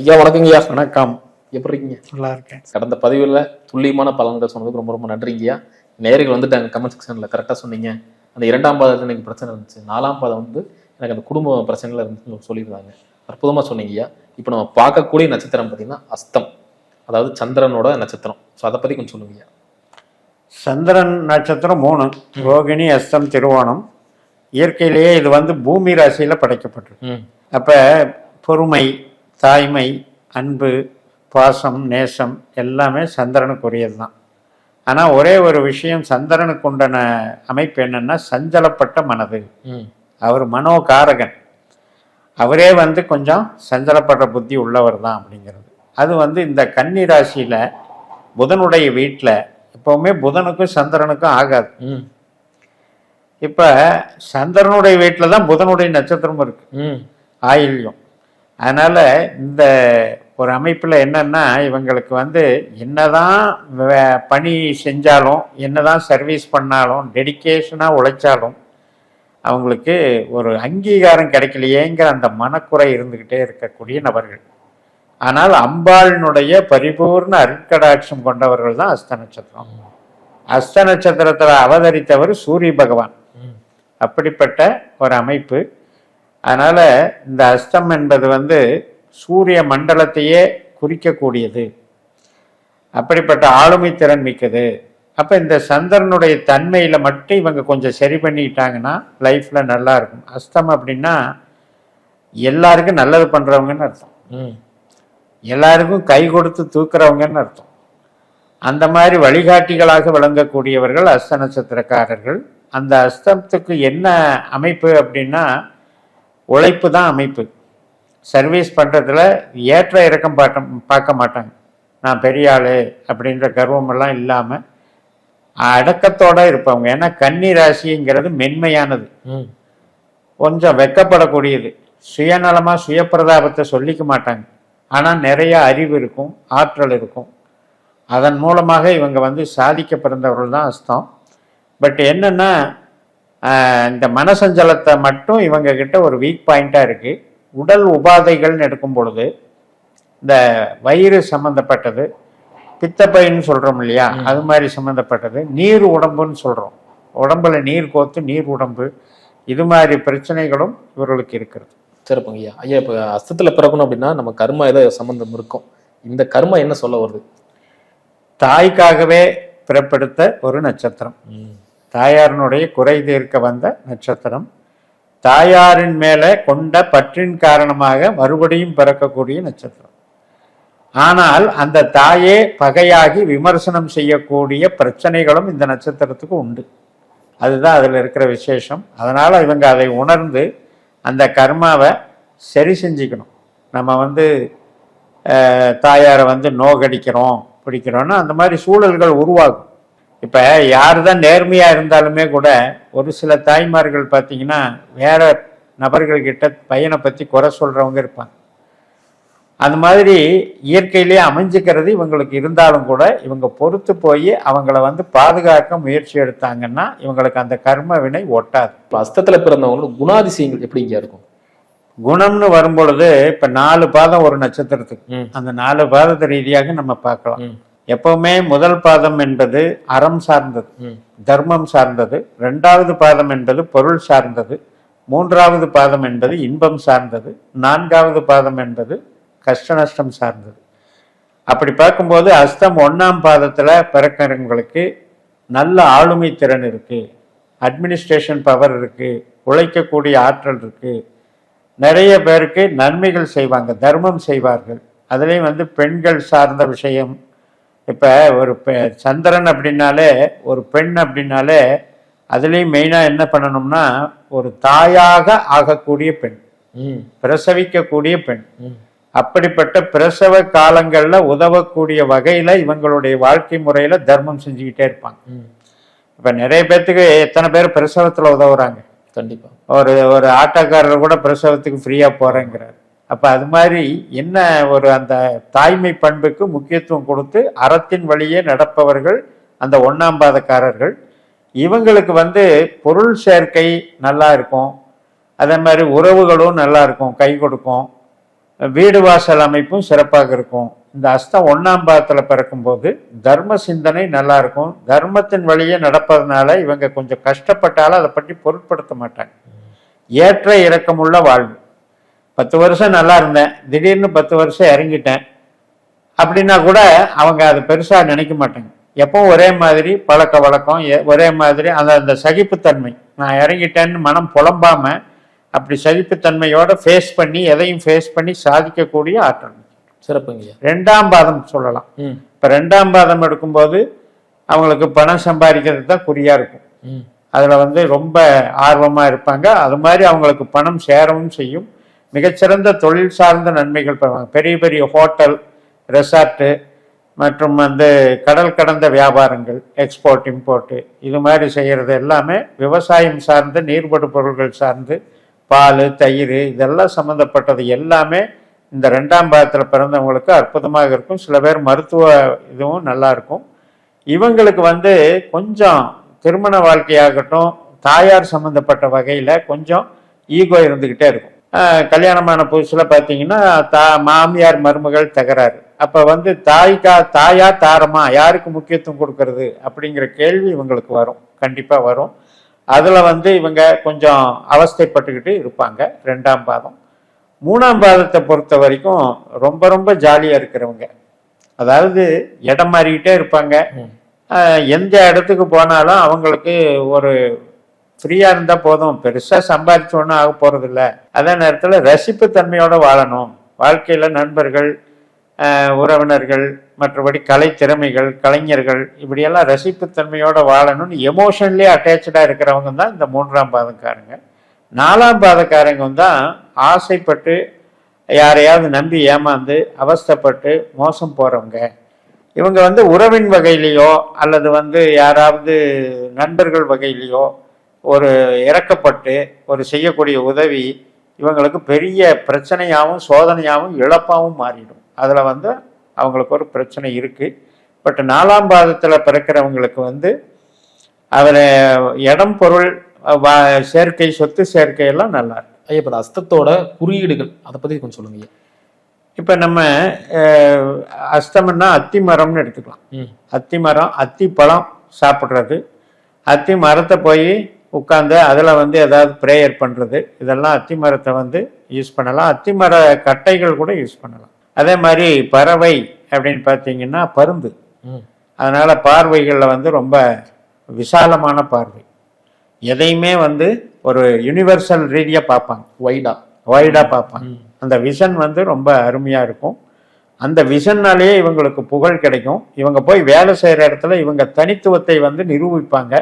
ஐயா வணக்கங்கய்யா. வணக்கம். எப்படி இருக்கீங்க? நல்லா இருக்கேன் கடந்த பதிவில் துல்லியமான பலன்கள் சொன்னதுக்கு ரொம்ப ரொம்ப நன்றிங்கய்யா நேர்கள் வந்துட்டாங்க கமெண்ட் செக்ஷனில் கரெக்டாக சொன்னீங்க. அந்த இரண்டாம் பாதத்தில் எனக்கு பிரச்சனை இருந்துச்சு. நாலாம் பாதம் வந்து எனக்கு அந்த குடும்ப பிரச்சனைகள் இருந்துச்சுன்னு சொல்லியிருந்தாங்க. அற்புதமாக சொன்னீங்கய்யா இப்போ நம்ம பார்க்கக்கூடிய நட்சத்திரம் பார்த்தீங்கன்னா அஸ்தம். அதாவது சந்திரனோட நட்சத்திரம். ஸோ அதை பற்றி கொஞ்சம் சொல்லுங்கய்யா சந்திரன் நட்சத்திரம் மூணு. ரோகிணி அஸ்தம் திருவோணம். இயற்கையிலேயே இது வந்து பூமி ராசியில படைக்கப்பட்டிருக்கு. அப்ப பொறுமை தாய்மை அன்பு பாசம் நேசம் எல்லாமே சந்திரனுக்குரியது தான் ஆனால் ஒரே ஒரு விஷயம் சந்திரனுக்கு உண்டான அமைப்பு என்னன்னா சஞ்சலப்பட்ட மனது. ம். அவர் மனோகாரகன். அவரே வந்து கொஞ்சம் சஞ்சலப்படுற புத்தி உள்ளவர் தான் அப்படிங்கிறது. அது வந்து இந்த கன்னி ராசியில புதனுடைய வீட்டில் எப்பவுமே புதனுக்கும் சந்திரனுக்கும் ஆகாது. ம். இப்போ சந்திரனுடைய வீட்டில் தான் புதனுடைய நட்சத்திரம் இருக்கு. ம். ஆயில்யம். அதனால இந்த ஒரு அமைப்பில் என்னன்னா இவங்களுக்கு வந்து என்னதான் பணி செஞ்சாலும் என்னதான் சர்வீஸ் பண்ணாலும் டெடிகேஷனாக உழைச்சாலும் அவங்களுக்கு ஒரு அங்கீகாரம் கிடைக்கலையேங்கிற அந்த மனக்குறை இருந்துக்கிட்டே இருக்கக்கூடிய நபர்கள். ஆனால் அம்பாளினுடைய பரிபூர்ண அருட்கடாட்சம் கொண்டவர்கள் தான் அஸ்த நட்சத்திரம். அஸ்த நட்சத்திரத்தில் அவதரித்தவர் சூரிய பகவான். அப்படிப்பட்ட ஒரு அமைப்பு அதனால இந்த அஸ்தம் என்பது வந்து சூரிய மண்டலத்தையே குறிக்கக்கூடியது. அப்படிப்பட்ட ஆளுமை திறன் மிக்கது. அப்ப இந்த சந்திரனுடைய தன்மையில மட்டும் இவங்க கொஞ்சம் சரி பண்ணிக்கிட்டாங்கன்னா லைஃப்ல நல்லா இருக்கும். அஸ்தம் அப்படின்னா எல்லாருக்கும் நல்லது பண்றவங்கன்னு அர்த்தம். ம். எல்லாருக்கும் கை கொடுத்து தூக்குறவங்கன்னு அர்த்தம். அந்த மாதிரி வழிகாட்டிகளாக விளங்கக்கூடியவர்கள் அஸ்த நட்சத்திரக்காரர்கள். அந்த அஸ்தத்துக்கு என்ன அமைப்பு அப்படின்னா உழைப்பு தான் அமைப்பு. சர்வீஸ் பண்ணுறதுல ஏற்ற இறக்கம் பார்க்க பார்க்க மாட்டாங்க. நான் பெரிய ஆளு அப்படின்ற கர்வமெல்லாம் இல்லாமல் அடக்கத்தோட இருப்பவங்க. ஏன்னா கன்னி ராசிங்கிறது மென்மையானது. கொஞ்சம் வெக்கப்படக்கூடியது. சுயநலமா சுயப்பிரதாபத்தை சொல்லிக்க மாட்டாங்க. ஆனா நிறைய அறிவு இருக்கும் ஆற்றல் இருக்கும். அதன் மூலமாக இவங்க வந்து சாதிக்க பிறந்தவர்கள் தான் அஸ்தம். பட் என்னன்னா இந்த மனசஞ்சலத்தை மட்டும் இவங்க கிட்ட ஒரு வீக் பாயிண்டா இருக்கு. உடல் உபாதைகள்னு எடுக்கும் பொழுது இந்த வயிறு சம்பந்தப்பட்டது பித்தப்பைன்னு சொல்றோம் இல்லையா? அது மாதிரி சம்பந்தப்பட்டது. நீர் உடம்புன்னு சொல்றோம். உடம்புல நீர் கோத்து நீர் உடம்பு இது மாதிரி பிரச்சனைகளும் இவர்களுக்கு இருக்கிறது. சிறப்புங்க ஐயா. ஐயா இப்போ அஸ்தத்தில் பிறக்கணும் அப்படின்னா நம்ம கர்மா ஏதோ சம்மந்தம் இருக்கும். இந்த கர்மா என்ன சொல்ல வருது? தாய்க்காகவே பிறப்பெடுத்த ஒரு நட்சத்திரம். தாயாரினுடைய குறை தீர்க்க வந்த நட்சத்திரம். தாயாரின் மேலே கொண்ட பற்றின் காரணமாக மறுபடியும் பிறக்கக்கூடிய நட்சத்திரம். ஆனால் அந்த தாயே பகையாகி விமர்சனம் செய்யக்கூடிய பிரச்சனைகளும் இந்த நட்சத்திரத்துக்கு உண்டு. அதுதான் அதில் இருக்கிற விசேஷம். அதனால் இவங்க அதை உணர்ந்து அந்த கர்மாவை சரி செஞ்சுக்கணும். நம்ம வந்து தாயாரை வந்து நோகடிக்கிறோம் பிடிக்கிறோன்னா அந்த மாதிரி சூழல்கள் உருவாகும். இப்போ யார் தான் நேர்மையாக இருந்தாலுமே கூட ஒரு சில தாய்மார்கள் பார்த்தீங்கன்னா வேற நபர்கள்கிட்ட பையனை பற்றி குறை சொல்கிறவங்க இருப்பாங்க. அந்த மாதிரி இயற்கையிலேயே அமைஞ்சுக்கிறது இவங்களுக்கு இருந்தாலும் கூட இவங்க பொறுத்து போய் அவங்கள வந்து பாதுகாக்க முயற்சி எடுத்தாங்கன்னா இவங்களுக்கு அந்த கர்ம வினை ஒட்டாது. இப்போ அஸ்தத்தில் பிறந்தவங்களோட குணாதிசயங்கள் எப்படிங்க இருக்கும்? குணம்னு வரும்பொழுது இப்ப நாலு பாதம் ஒரு நட்சத்திரத்துக்கு. அந்த நாலு பாதத்தை ரீதியாக நம்ம பார்க்கலாம். எப்பவுமே முதல் பாதம் என்பது அறம் சார்ந்தது தர்மம் சார்ந்தது. ரெண்டாவது பாதம் என்பது பொருள் சார்ந்தது. மூன்றாவது பாதம் என்பது இன்பம் சார்ந்தது. நான்காவது பாதம் என்பது கஷ்ட நஷ்டம் சார்ந்தது. அப்படி பார்க்கும்போது அஸ்தம் ஒண்ணாம் பாதத்துல பிறக்கிறவங்களுக்கு நல்ல ஆளுமை திறன் இருக்கு. அட்மினிஸ்ட்ரேஷன் பவர் இருக்கு. உழைக்கக்கூடிய ஆற்றல் இருக்கு. நிறைய பேருக்கு நன்மைகள் செய்வாங்க தர்மம் செய்வார்கள். அதுலேயும் வந்து பெண்கள் சார்ந்த விஷயம் இப்போ ஒரு பெ- சந்திரன் அப்படின்னாலே ஒரு பெண் அப்படின்னாலே அதுலேயும் மெயினாக என்ன பண்ணணும்னா ஒரு தாயாக ஆகக்கூடிய பெண். பிரசவிக்கக்கூடிய பெண். அப்படிப்பட்ட பிரசவ காலங்கள்ல உதவக்கூடிய வகையில இவங்களுடைய வாழ்க்கை முறையில தர்மம் செஞ்சுக்கிட்டே இருப்பாங்க. இப்ப நிறைய பேர்த்துக்கு எத்தனை பேர் பிரசவத்துல உதவுறாங்க? கண்டிப்பா. ஒரு ஒரு ஆட்டோக்காரர் கூட பிரசவத்துக்கு ஃப்ரீயா போறேங்கிறார். அப்போ அது மாதிரி என்ன ஒரு அந்த தாய்மை பண்புக்கு முக்கியத்துவம் கொடுத்து அறத்தின் வழியே நடப்பவர்கள் அந்த ஒன்றாம் பாதக்காரர்கள். இவங்களுக்கு வந்து பொருள் சேர்க்கை நல்லா இருக்கும். அதே மாதிரி உறவுகளும் நல்லா இருக்கும் கை கொடுக்கும். வீடு வாசல் அமைப்பும் சிறப்பாக இருக்கும். இந்த அஸ்தம் ஒன்றாம் பாதத்தில் பிறக்கும்போது தர்ம சிந்தனை நல்லா இருக்கும். தர்மத்தின் வழியே நடப்பதனால இவங்க கொஞ்சம் கஷ்டப்பட்டாலும் அதை பற்றி பொருட்படுத்த மாட்டாங்க. ஏற்ற இறக்கமுள்ள வாழ்வு. பத்து வருஷம் நல்லா இருந்தேன். திடீர்னு பத்து வருஷம் இறங்கிட்டேன். அப்படின்னா கூட அவங்க அது பெருசா நினைக்க மாட்டாங்க. எப்பவும் ஒரே மாதிரி பழக்க வழக்கம் ஒரே மாதிரி அந்த அந்த சகிப்புத்தன்மை. நான் இறங்கிட்டேன்னு மனம் புலம்பாம அப்படி சகிப்புத்தன்மையோட ஃபேஸ் பண்ணி எதையும் ஃபேஸ் பண்ணி சாதிக்கக்கூடிய ஆற்றல். சிறப்புங்கய்யா ரெண்டாம் பாதம் சொல்லலாம். இப்போ ரெண்டாம் பாதம் எடுக்கும்போது அவங்களுக்கு பணம் சம்பாதிக்கிறது தான் குறியா இருக்கும். அதுல வந்து ரொம்ப ஆர்வமா இருப்பாங்க. அது மாதிரி அவங்களுக்கு பணம் சேரவும் செய்யும். மிகச்சிறந்த தொழில் சார்ந்த நன்மைகள் பெறுவாங்க. பெரிய பெரிய ஹோட்டல் ரெசார்ட்டு மற்றும் வந்து கடல் கடந்த வியாபாரங்கள் எக்ஸ்போர்ட் இம்போர்ட்டு இது மாதிரி செய்கிறது எல்லாமே விவசாயம் சார்ந்து நீர்படு பொருள்கள் சார்ந்து பால் தயிர் இதெல்லாம் சம்மந்தப்பட்டது எல்லாமே இந்த ரெண்டாம் பாகத்தில் பிறந்தவங்களுக்கு அற்புதமாக இருக்கும். சில பேர் மருத்துவ இதுவும் நல்லா இருக்கும். இவங்களுக்கு வந்து கொஞ்சம் திருமண வாழ்க்கையாகட்டும் தாயார் சம்மந்தப்பட்ட வகையில் கொஞ்சம் ஈகோ இருந்துக்கிட்டே இருக்கும். கல்யாணமான புதுசில் பார்த்தீங்கன்னா தா மாமியார் மருமகள் தகராறு. அப்போ வந்து தாய்க்கா தாயா தாரமா யாருக்கு முக்கியத்துவம் கொடுக்கறது அப்படிங்கிற கேள்வி இவங்களுக்கு வரும். கண்டிப்பாக வரும். அதில் வந்து இவங்க கொஞ்சம் அவஸ்தைப்பட்டுக்கிட்டு இருப்பாங்க. ரெண்டாம் பாதம். மூணாம் பாதத்தை பொறுத்த வரைக்கும் ரொம்ப ரொம்ப ஜாலியாக இருக்கிறவங்க. அதாவது இடம் மாறிக்கிட்டே இருப்பாங்க. எந்த இடத்துக்கு போனாலும் அவங்களுக்கு ஒரு ஃப்ரீயாக இருந்தால் போதும். பெருசாக சம்பாதிச்சு ஒன்றும் ஆக போகிறதில்ல அதே நேரத்தில் ரசிப்பு தன்மையோட வாழணும். வாழ்க்கையில் நண்பர்கள் உறவினர்கள் மற்றபடி கலை திறமைகள் கலைஞர்கள் இப்படியெல்லாம் ரசிப்புத்தன்மையோட வாழணும்னு எமோஷன்லேயே அட்டாச்சாக இருக்கிறவங்க தான் இந்த மூன்றாம் பாதக்காரங்க. நாலாம் பாதக்காரங்க தான் ஆசைப்பட்டு யாரையாவது நம்பி ஏமாந்து அவஸ்தப்பட்டு மோசம் போகிறவங்க இவங்க வந்து உறவின் வகையிலையோ அல்லது வந்து யாராவது நண்பர்கள் வகையிலையோ ஒரு இறக்கப்பட்டு ஒரு செய்யக்கூடிய உதவி இவங்களுக்கு பெரிய பிரச்சனையாகவும் சோதனையாகவும் இழப்பாகவும் மாறிடும். அதில் வந்து அவங்களுக்கு ஒரு பிரச்சனை இருக்குது பட் நாலாம் பாதத்தில் பிறக்கிறவங்களுக்கு வந்து அதில் இடம் பொருள் வா- சேர்க்கை சொத்து சேர்க்கை எல்லாம் நல்லா இருக்கு. ஐயா இப்போ அஸ்தத்தோட குறியீடுகள் அதை பத்தி கொஞ்சம் சொல்லுங்க இப்போ நம்ம அஸ்தமன்னா அத்தி மரம்னு எடுத்துக்கலாம். ம். அத்தி மரம் அத்தி பழம் சாப்பிட்றது. அத்தி மரத்தை போய் உட்காந்து அதில் வந்து ஏதாவது ப்ரேயர் பண்ணுறது இதெல்லாம் அத்தி மரத்தை வந்து யூஸ் பண்ணலாம். அத்தி மர கட்டைகள் கூட யூஸ் பண்ணலாம். அதே மாதிரி பறவை அப்படின்னு பார்த்தீங்கன்னா பருந்து. அதனால் பார்வைகளில் வந்து ரொம்ப விசாலமான பார்வை. எதையுமே வந்து ஒரு யுனிவர்சல் ரீதியாக பார்ப்பாங்க. வைடா வைடாக பார்ப்பாங்க. அந்த விஷன் வந்து ரொம்ப அருமையாக இருக்கும். அந்த விஷன்னாலேயே இவங்களுக்கு புகழ் கிடைக்கும். இவங்க போய் வேலை செய்கிற இடத்துல இவங்க தனித்துவத்தை வந்து நிரூபிப்பாங்க.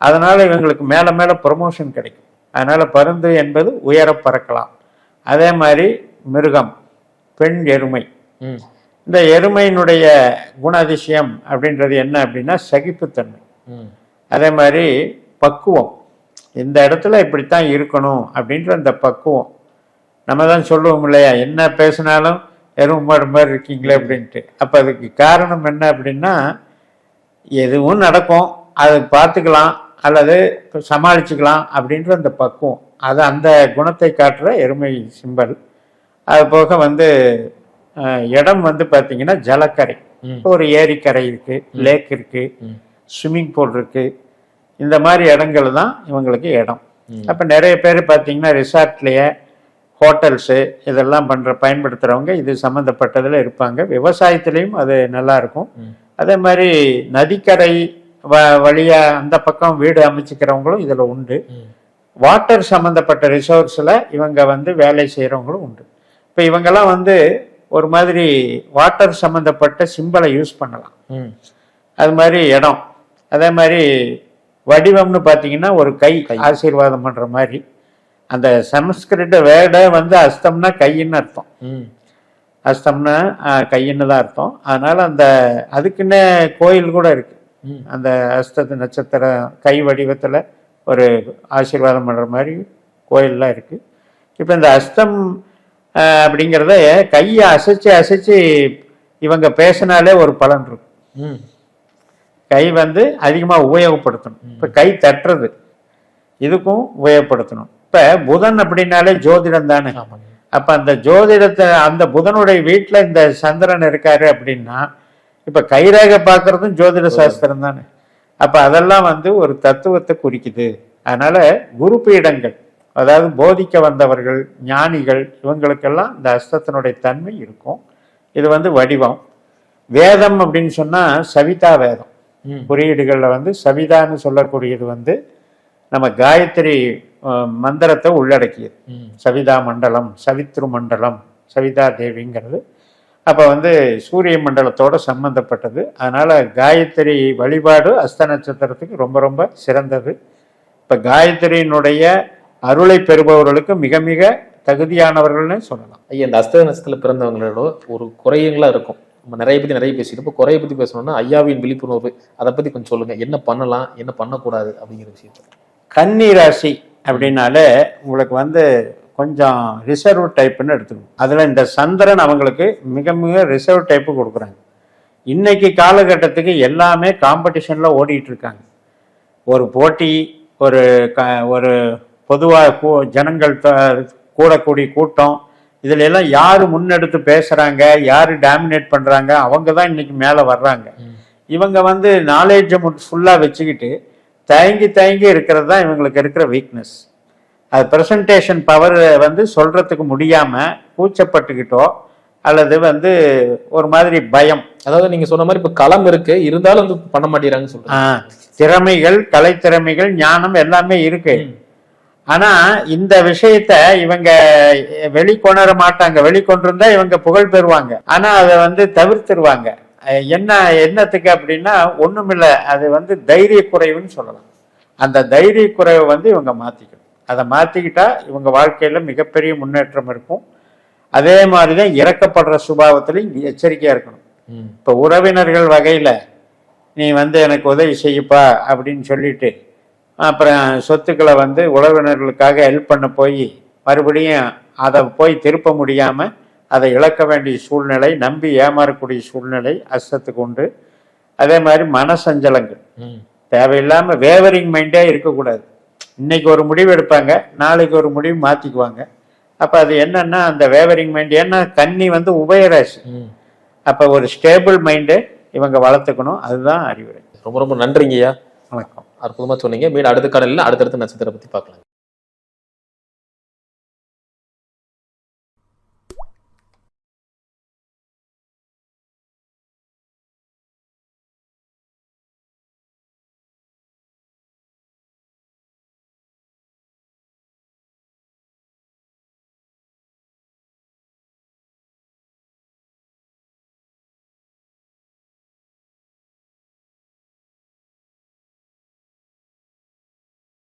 அதனால இவங்களுக்கு மேலே மேலே ப்ரொமோஷன் கிடைக்கும். அதனால பருந்து என்பது உயர பறக்கலாம். அதே மாதிரி மிருகம் பெண் எருமை. இந்த எருமையினுடைய குணாதிசயம் அப்படின்றது என்ன அப்படின்னா சகிப்புத்தன்மை. அதே மாதிரி பக்குவம். இந்த இடத்துல இப்படித்தான் இருக்கணும் அப்படின்ற அந்த பக்குவம். நம்ம தான் சொல்லுவோம் இல்லையா என்ன பேசினாலும் எருமை மாடு மாதிரி இருக்கீங்களே அப்படின்ட்டு. அப்போ அதுக்கு காரணம் என்ன அப்படின்னா எதுவும் நடக்கும். அதை பார்த்துக்கலாம். அல்லது சமாளிச்சுக்கலாம் அப்படின்ற அந்த பக்குவம். அது அந்த குணத்தை காட்டுற எருமை சிம்பல். அது போக வந்து இடம் வந்து பார்த்தீங்கன்னா ஜலக்கரை. ஒரு ஏரிக்கரை இருக்கு லேக் இருக்கு ம். ஸ்விம்மிங் பூல் இருக்கு. இந்த மாதிரி இடங்கள் தான் இவங்களுக்கு இடம். அப்போ நிறைய பேர் பார்த்தீங்கன்னா ரிசார்ட்லேயே ஹோட்டல்ஸு இதெல்லாம் பண்ணுற பயன்படுத்துகிறவங்க இது சம்மந்தப்பட்டதில் இருப்பாங்க. விவசாயத்துலேயும் அது நல்லா இருக்கும். ம். அதே மாதிரி நதிக்கரை வ வழியாக அந்த பக்கம் வீடு அமைச்சிக்கிறவங்களும் இதில் உண்டு. வாட்டர் சம்மந்தப்பட்ட ரிசோர்ஸில் இவங்க வந்து வேலை செய்கிறவங்களும் உண்டு. இப்போ இவங்கெல்லாம் வந்து ஒரு மாதிரி வாட்டர் சம்மந்தப்பட்ட சிம்பலை யூஸ் பண்ணலாம். அது மாதிரி இடம். அதே மாதிரி வடிவம்னு பார்த்தீங்கன்னா ஒரு கை. ஆசீர்வாதம் பண்ணுற மாதிரி. அந்த சமஸ்கிருத வேர்டை வந்து அஸ்தம்னா கையின்னு அர்த்தம். அஸ்தம்னா கையின்னு தான் அர்த்தம். அதனால அந்த அதுக்குன்னே கோயில் கூட இருக்கு. அந்த அஸ்தத்து நட்சத்திரம் கை வடிவத்தில் ஒரு ஆசீர்வாதம் பண்ணுற மாதிரி கோயில்லாம் இருக்கு. இப்போ இந்த அஸ்தம் அப்படிங்கிறத கையை அசைச்சு அசைச்சு இவங்க பேசினாலே ஒரு பலன் இருக்கும். கை வந்து அதிகமாக உபயோகப்படுத்தணும். இப்போ கை தட்டுறது இதுக்கும் உபயோகப்படுத்தணும். இப்போ புதன் அப்படின்னாலே ஜோதிடம் தானே. அப்ப அந்த ஜோதிடத்தை அந்த புதனுடைய வீட்டுல இந்த சந்திரன் இருக்காரு அப்படின்னா இப்ப கைரேக பார்க்கறதும் ஜோதிட சாஸ்திரம் தானே. அப்ப அதெல்லாம் வந்து ஒரு தத்துவத்தை குறிக்குது. அதனால குரு பீடங்கள் அதாவது போதிக்க வந்தவர்கள் ஞானிகள் இவங்களுக்கெல்லாம் இந்த அஸ்தத்தினுடைய தன்மை இருக்கும். இது வந்து வடிவம். வேதம் அப்படின்னு சொன்னா சவிதா வேதம். குறியீடுகளில் வந்து சவிதான்னு சொல்லக்கூடியது வந்து நம்ம காயத்ரி மந்திரத்தை உள்ளடக்கியது. சவிதா மண்டலம் சவித்ரு மண்டலம் சவிதா தேவிங்கிறது அப்போ வந்து சூரிய மண்டலத்தோட சம்பந்தப்பட்டது. அதனால காயத்ரி வழிபாடு அஸ்த நட்சத்திரத்துக்கு ரொம்ப ரொம்ப சிறந்தது. இப்போ காயத்ரியினுடைய அருளை பெறுபவர்களுக்கு மிக மிக தகுதியானவர்கள்னு சொல்லலாம். ஐயா இந்த அஸ்த நட்சத்திரத்தில் பிறந்தவங்களோட ஒரு குறையங்களா இருக்கும். நம்ம நிறைய பத்தி நிறைய பேசிட்டு இப்போ குறைய பத்தி பேசணும்னா ஐயாவின் விழிப்புணர்வு. அதை பத்தி கொஞ்சம் சொல்லுங்க. என்ன பண்ணலாம் என்ன பண்ணக்கூடாது அப்படிங்கிற விஷயத்த கன்னி ராசி அப்படின்னாலே உங்களுக்கு வந்து கொஞ்சம் ரிசர்வ் டைப்புன்னு எடுத்துக்கணும். அதில் இந்த சந்திரன் அவங்களுக்கு மிக மிக ரிசர்வ் டைப்பு கொடுக்குறாங்க. இன்னைக்கு காலகட்டத்துக்கு எல்லாமே காம்படிஷனில் ஓடிட்டு இருக்காங்க. ஒரு போட்டி ஒரு க ஒரு பொதுவாக ஜனங்கள் கூடக்கூடிய கூட்டம் இதுல எல்லாம் யார் முன்னெடுத்து பேசுறாங்க யார் டாமினேட் பண்றாங்க அவங்க தான் இன்னைக்கு மேலே வர்றாங்க. இவங்க வந்து நாலேஜை ஃபுல்லாக வச்சுக்கிட்டு தயங்கி தயங்கி இருக்கிறது தான் இவங்களுக்கு இருக்கிற வீக்னஸ் அது ப்ரெசன்டேஷன் பவர் வந்து சொல்றதுக்கு முடியாம கூச்சப்பட்டுக்கிட்டோ அல்லது வந்து ஒரு மாதிரி பயம். அதாவது நீங்க சொன்ன மாதிரி இப்ப களம் இருக்கு இருந்தாலும் வந்து பண்ண மாட்டேங்கிறாங்கன்னு ஆ, திறமைகள் கலைத்திறமைகள் ஞானம் எல்லாமே இருக்கு. ஆனா இந்த விஷயத்த இவங்க வெளிக்கொணர மாட்டாங்க. வெளிக்கொண்டிருந்தா இவங்க புகழ் பெறுவாங்க. ஆனா அதை வந்து தவிர்த்துருவாங்க. என்ன என்னத்துக்கு அப்படின்னா ஒண்ணுமில்ல. அது வந்து தைரிய குறைவுன்னு சொல்லலாம். அந்த தைரிய குறைவை வந்து இவங்க மாத்திக்கணும். அதை மாத்திக்கிட்டா இவங்க வாழ்க்கையில மிகப்பெரிய முன்னேற்றம் இருக்கும். அதே மாதிரிதான் இறக்கப்படுற சுபாவத்திலையும் எச்சரிக்கையா இருக்கணும். இப்போ உறவினர்கள் வகையில நீ வந்து எனக்கு உதவி செய்யப்பா அப்படின்னு சொல்லிட்டு அப்புறம் சொத்துக்களை வந்து உறவினர்களுக்காக ஹெல்ப் பண்ண போய் மறுபடியும் அதை போய் திருப்ப முடியாம அதை இழக்க வேண்டிய சூழ்நிலை நம்பி ஏமாறக்கூடிய சூழ்நிலை அஸ்தத்துக்கு உண்டு. அதே மாதிரி மனசஞ்சலங்கள். ம். தேவையில்லாம வேவரிங் மைண்டே இருக்கக்கூடாது. இன்னைக்கு ஒரு முடிவு எடுப்பாங்க நாளைக்கு ஒரு முடிவு மாத்திக்குவாங்க. அப்ப அது என்னன்னா அந்த வேவரிங் மைண்ட் ஏன்னா கன்னி வந்து உபயராசி. அப்ப ஒரு ஸ்டேபிள் மைண்டு இவங்க வளர்த்துக்கணும் அதுதான் அறிவுரை. ரொம்ப ரொம்ப நன்றிங்கய்யா. வணக்கம். அற்புதமா சொன்னீங்க. மீண்டும் அடுத்த கடலில் அடுத்தடுத்த நட்சத்திரம் பத்தி பார்க்கலாம்.